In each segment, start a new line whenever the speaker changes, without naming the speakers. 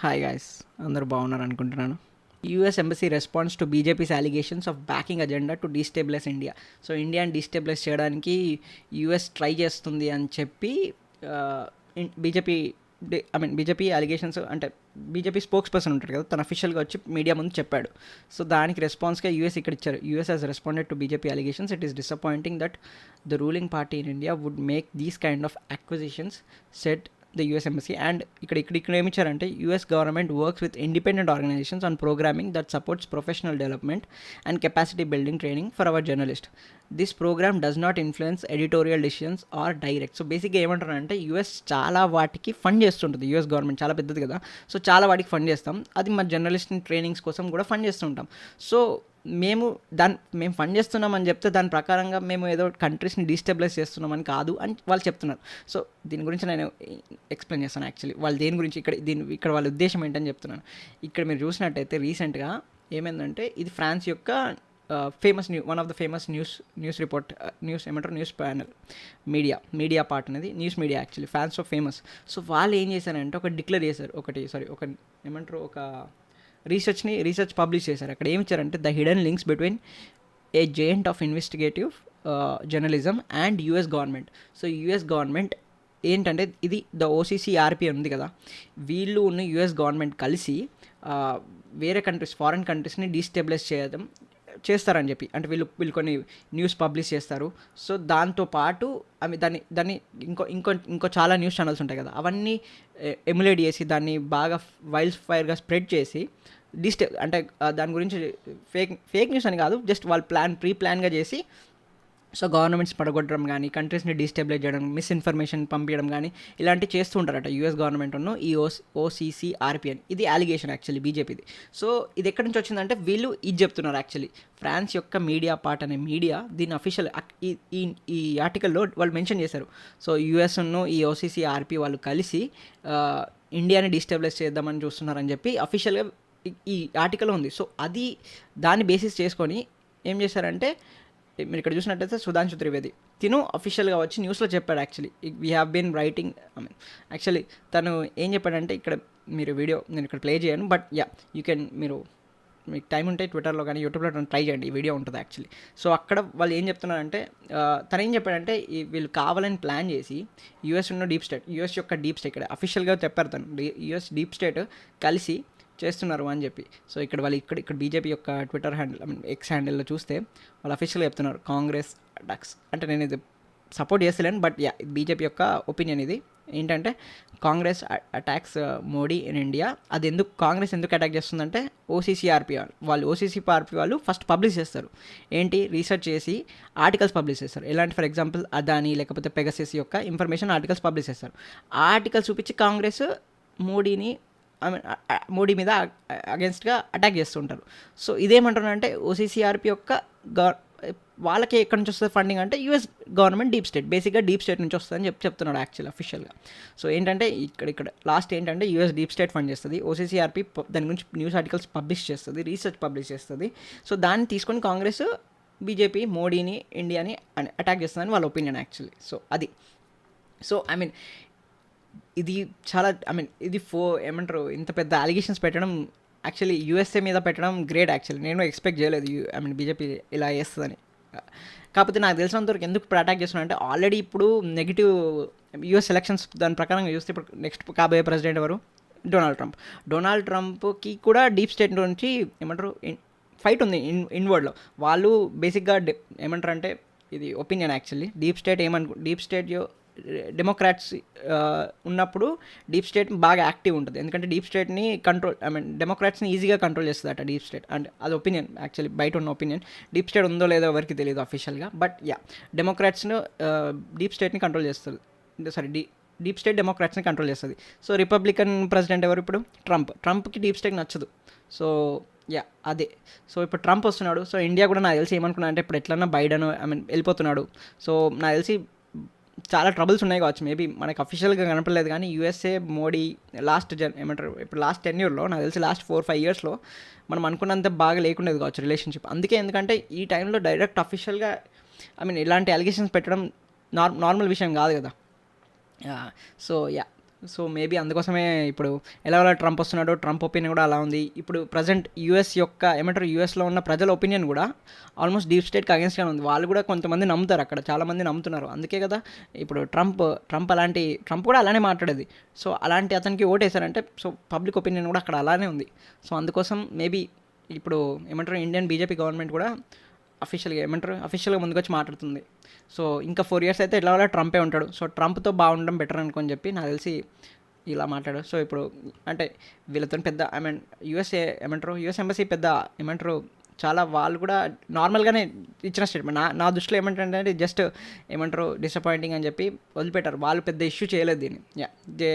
Hi guys అందరూ బాగున్నారు అనుకుంటున్నాను. US embassy response to BJP's allegations of backing agenda to destabilise India so ఇండియాని destabilise చేయడానికి US try చేస్తుంది అని చెప్పి BJP I mean BJP allegations అంటే బీజేపీ స్పోక్స్ పర్సన్ ఉంటాడు కదా తన అఫీషియల్గా వచ్చి మీడియా ముందు చెప్పాడు. సో దానికి రెస్పాన్స్గా యూఎస్ ఇక్కడ ఇచ్చారు. US has responded to BJP allegations it is disappointing that the ruling party in India would make these kind of accusations said the US embassy and ఇక్కడ ఇక్కడ ఇక్కడ ఏమిచ్చారంటే US government works with independent organisations on programming that supports professional development and capacity building training for our journalist this programme does not influence editorial decisions or direct so బేసిక్గా ఏమంటారంటే US చాలా వాటికి fund చేస్తుంటుంది. US government చాలా పెద్దది కదా. So చాలా వాటికి ఫండ్ చేస్తాం. అది మా జర్నలిస్ట్ ట్రైనింగ్స్ కోసం కూడా ఫండ్ చేస్తుంటాం. సో మేము దాని మేము ఫండ్ చేస్తున్నామని చెప్తే దాని ప్రకారంగా మేము ఏదో కంట్రీస్ని డీస్టెబిలైజ్ చేస్తున్నామని కాదు అని వాళ్ళు చెప్తున్నారు. సో దీని గురించి నేను ఎక్స్ప్లెయిన్ చేస్తాను యాక్చువల్లీ వాళ్ళు దేని గురించి ఇక్కడ దీని ఇక్కడ వాళ్ళ ఉద్దేశం ఏంటని చెప్తున్నాను. ఇక్కడ మీరు చూసినట్టయితే రీసెంట్గా ఏమైందంటే ఇది ఫ్రాన్స్ యొక్క famous new one of the famous news news report news ఏమంటారు? News panel media Mediapart అనేది news media actually fans of famous so వాళ్ళు ఏం చేశారంటే ఒక డిక్లేర్ చేశారు. ఒకటి సారీ ఒక ఏమంటారు? ఒక రీసెర్చ్ని రీసెర్చ్ పబ్లిష్ చేశారు. అక్కడ ఏమి ఇచ్చారంటే the hidden links between a giant of investigative journalism and US government. So US government ఏంటంటే ఇది ద ఓసీసీ ఆర్పీ ఉంది కదా. వీళ్ళు ఉన్న యూఎస్ గవర్నమెంట్ కలిసి వేరే కంట్రీస్ ఫారిన్ కంట్రీస్ని డీస్టెబిలైజ్ చేయడం చేస్తారని చెప్పి. అంటే వీళ్ళు వీళ్ళు కొన్ని న్యూస్ పబ్లిష్ చేస్తారు. సో దాంతో పాటు అవి దాన్ని దాన్ని ఇంకో ఇంకో ఇంకో చాలా న్యూస్ ఛానల్స్ ఉంటాయి కదా. అవన్నీ ఎమ్యులేట్ చేసి దాన్ని బాగా వైల్డ్ ఫైర్గా స్ప్రెడ్ చేసి డిస్టే అంటే దాని గురించి ఫేక్ ఫేక్ న్యూస్ అని కాదు జస్ట్ వాళ్ళు ప్లాన్ ప్రీ ప్లాన్గా చేసి సో గవర్నమెంట్స్ పడగొట్టడం కానీ కంట్రీస్ని డిస్టెబిలైజ్ చేయడం మిస్ఇన్ఫర్మేషన్ పంపించడం కానీ ఇలాంటివి చేస్తూ ఉంటారట యూఎస్ గవర్నమెంట్ ఉన్న ఈ ఓ ఓసీసీ ఆర్పిఎన్. ఇది అలిగేషన్ యాక్చువల్లీ బీజేపీది. సో ఇది ఎక్కడి నుంచి వచ్చిందంటే వీళ్ళు ఇది చెప్తున్నారు యాక్చువల్లీ ఫ్రాన్స్ యొక్క మీడియా పార్ట్ అనే మీడియా దీని అఫీషియల్ ఈ ఈ ఆర్టికల్లో వాళ్ళు మెన్షన్ చేశారు. సో యూఎస్ను ఈ ఓసీసీ ఆర్పి వాళ్ళు కలిసి ఇండియాని డిస్టెబిలైజ్ చేద్దామని చూస్తున్నారని చెప్పి అఫీషియల్గా ఈ ఆర్టికల్ ఉంది. సో అది దాన్ని బేసిస్ చేసుకొని ఏం చేశారంటే మీరు ఇక్కడ చూసినట్టయితే సుధాంశు త్రివేది. తిను అఫీషియల్గా వచ్చి న్యూస్లో చెప్పాడు actually we have been writing I mean actually తను ఏం చెప్పాడంటే ఇక్కడ మీరు వీడియో నేను ఇక్కడ ప్లే చేయను బట్ యా యూ కెన్ మీరు మీకు టైం ఉంటే ట్విట్టర్లో కానీ యూట్యూబ్లో ట్రై చేయండి. ఈ వీడియో ఉంటుంది యాక్చువల్లీ సో అక్కడ వాళ్ళు ఏం చెప్తున్నారంటే తను ఏం చెప్పాడంటే వీళ్ళు కావాలని ప్లాన్ చేసి యూఎస్ ఉన్న డీప్ స్టేట్ యూఎస్ యొక్క డీప్ స్టేట్ ఇక్కడ అఫీషియల్గా చెప్పారు తను. యూఎస్ డీప్ స్టేట్ కలిసి చేస్తున్నారు అని చెప్పి. సో ఇక్కడ వాళ్ళు ఇక్కడ ఇక్కడ బీజేపీ యొక్క Twitter handle I mean X హ్యాండిల్లో చూస్తే వాళ్ళు అఫీషియల్గా చెప్తున్నారు కాంగ్రెస్ అటాక్స్ అంటే నేను ఇది సపోర్ట్ చేస్తలేను బట్ యా బీజేపీ యొక్క ఒపీనియన్ ఇది. ఏంటంటే Congress attacks uh, Modi in India అది ఎందుకు కాంగ్రెస్ ఎందుకు అటాక్ చేస్తుందంటే ఓసీసీఆర్పీ వాళ్ళు. ఓసీసీఆర్పీ వాళ్ళు ఫస్ట్ పబ్లిష్ చేస్తారు. ఏంటి రీసెర్చ్ చేసి ఆర్టికల్స్ పబ్లిష్ చేస్తారు. ఎలాంటి ఫర్ ఎగ్జాంపుల్ అదాని లేకపోతే పెగసెస్ యొక్క ఇన్ఫర్మేషన్ ఆర్టికల్స్ పబ్లిష్ చేస్తారు. ఆ ఆర్టికల్స్ చూపించి కాంగ్రెస్ మోడీని ఐ మీన్ మోడీ మీద అగెన్స్ట్గా అటాక్ చేస్తుంటారు. సో ఇదేమంటున్నారంటే ఓసీసీఆర్పి యొక్క గవర్ వాళ్ళకి ఎక్కడి నుంచి వస్తుంది ఫండింగ్ అంటే యూఎస్ గవర్నమెంట్ డీప్ స్టేట్ బేసిక్గా డీప్ స్టేట్ నుంచి వస్తుందని చెప్పి చెప్తున్నాడు యాక్చువల్ అఫీషియల్గా. సో ఏంటంటే ఇక్కడ ఇక్కడ లాస్ట్ ఏంటంటే యూఎస్ డీప్ స్టేట్ ఫండ్ చేస్తుంది ఓసీసీఆర్పి దాని గురించి న్యూస్ ఆర్టికల్స్ పబ్లిష్ చేస్తుంది రీసెర్చ్ పబ్లిష్ చేస్తుంది. సో దాన్ని తీసుకొని కాంగ్రెస్ బీజేపీ మోడీని ఇండియాని అటాక్ చేస్తుందని వాళ్ళ ఒపీనియన్ యాక్చువల్లీ. సో అది. సో ఐ మీన్ ఇది చాలా ఐ మీన్ ఇది ఫో ఏమంటారు ఇంత పెద్ద అలిగేషన్స్ పెట్టడం యాక్చువల్లీ యూఎస్ఏ మీద పెట్టడం గ్రేట్ యాక్చువల్లీ నేను ఎక్స్పెక్ట్ చేయలేదు ఐ మీన్ బీజేపీ ఇలా చేస్తుందని. కాకపోతే నాకు తెలిసినంతవరకు ఎందుకు ఇప్పుడు అటాక్ చేస్తున్నా అంటే ఆల్రెడీ ఇప్పుడు నెగిటివ్ యూఎస్ ఎలక్షన్స్ దాని ప్రకారంగా చూస్తే ఇప్పుడు నెక్స్ట్ కాబోయే ప్రెసిడెంట్ ఎవరు? డొనాల్డ్ ట్రంప్ డొనాల్డ్ ట్రంప్కి కూడా డీప్ స్టేట్ నుంచి ఏమంటారు ఫైట్ ఉంది ఇన్ ఇన్వర్డ్లో వాళ్ళు బేసిక్గా ఏమంటారు అంటే ఇది ఒపీనియన్ యాక్చువల్లీ డీప్ స్టేట్ ఏమనుకు డీప్ స్టేట్ డెమోక్రాట్స్ ఉన్నప్పుడు డీప్ స్టేట్ బాగా యాక్టివ్ ఉంటుంది. ఎందుకంటే డీప్ స్టేట్ని కంట్రోల్ ఐ మీన్ డెమోక్రాట్స్ని ఈజీగా కంట్రోల్ చేస్తుంది డీప్ స్టేట్. అండ్ అది ఒపీనియన్ యాక్చువల్లీ బయట ఉన్న ఒపీనియన్. డీప్ స్టేట్ ఉందో లేదో ఎవరికి తెలియదు అఫీషియల్గా బట్ యా డెమోక్రాట్స్ను డీప్ స్టేట్ని కంట్రోల్ చేస్తుంది. సారీ డీ డీప్ స్టేట్ డెమోక్రాట్స్ని కంట్రోల్ చేస్తుంది. సో రిపబ్లికన్ ప్రెసిడెంట్ ఎవరు ఇప్పుడు? ట్రంప్. ట్రంప్కి డీప్ స్టేట్ నచ్చదు. సో యా అదే. సో ఇప్పుడు ట్రంప్ వస్తున్నాడు. సో ఇండియా కూడా నాకు తెలిసి ఏమనుకున్నా అంటే ఇప్పుడు ఎట్లన్నా బైడెన్ ఐ మీన్ వెళ్ళిపోతున్నాడు. సో నాకు తెలిసి చాలా ట్రబుల్స్ ఉన్నాయి కావచ్చు. మేబీ మనకి అఫీషియల్గా కనపడలేదు కానీ యూఎస్ఏ మోడీ లాస్ట్ జన్ ఏమంటారు? ఇప్పుడు లాస్ట్ టెన్ ఇయర్లో నాకు తెలిసి లాస్ట్ ఫోర్ ఫైవ్ ఇయర్స్లో మనం అనుకున్నంత బాగా లేకుండేది కావచ్చు రిలేషన్షిప్ అందుకే ఎందుకంటే ఈ టైంలో డైరెక్ట్ అఫీషియల్గా ఐ మీన్ ఇలాంటి అలిగేషన్స్ పెట్టడం నార్ నార్మల్ విషయం కాదు కదా. సో యా సో మేబీ అందుకోసమే ఇప్పుడు ఎలా ఎలా ట్రంప్ వస్తున్నాడో ట్రంప్ ఒపీనియన్ కూడా అలా ఉంది. ఇప్పుడు ప్రజెంట్ యూఎస్ యొక్క ఏమంటారు యూఎస్లో ఉన్న ప్రజల ఒపీనియన్ కూడా ఆల్మోస్ట్ డీప్ స్టేట్కి అగేన్స్ట్గానే ఉంది. వాళ్ళు కూడా కొంతమంది నమ్ముతారు అక్కడ చాలామంది నమ్ముతున్నారు. అందుకే కదా ఇప్పుడు ట్రంప్ ట్రంప్ అలాంటి ట్రంప్ కూడా అలానే మాట్లాడేది. సో అలాంటి అతనికి ఓటేశారంటే సో పబ్లిక్ ఒపీనియన్ కూడా అక్కడ అలానే ఉంది. సో అందుకోసం మేబీ ఇప్పుడు ఏమంటారు ఇండియన్ బీజేపీ గవర్నమెంట్ కూడా అఫీషియల్గా ఏమంటారు? అఫీషియల్గా ముందుకొచ్చి మాట్లాడుతుంది. సో ఇంకా ఫోర్ ఇయర్స్ అయితే ఎట్లా ట్రంపే ఉంటాడు. సో ట్రంప్తో బాగుండడం బెటర్ అనుకొని చెప్పి నాకు తెలిసి ఇలా మాట్లాడు సో ఇప్పుడు అంటే వీళ్ళతో పెద్ద ఐ మీన్ యూఎస్ఏ ఏమంటారు? యూఎస్ ఎంబసీ పెద్ద ఏమంటారు? చాలా వాళ్ళు కూడా నార్మల్గానే ఇచ్చిన స్టేట్మెంట్ నా నా దృష్టిలో ఏమంటారంటే జస్ట్ ఏమంటారు? డిసప్పాయింటింగ్ అని చెప్పి వదిలిపెట్టారు. వాళ్ళు పెద్ద ఇష్యూ చేయలేదు దీన్ని. యా జే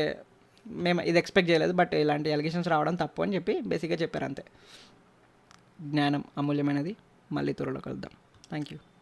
మేము ఇది ఎక్స్పెక్ట్ చేయలేదు. బట్ ఇలాంటి ఎలిగేషన్స్ రావడం తప్పు అని చెప్పి బేసిక్గా చెప్పారు అంతే. జ్ఞానం అమూల్యమైనది. మళ్ళీ త్వరలో కలుద్దాం. Thank you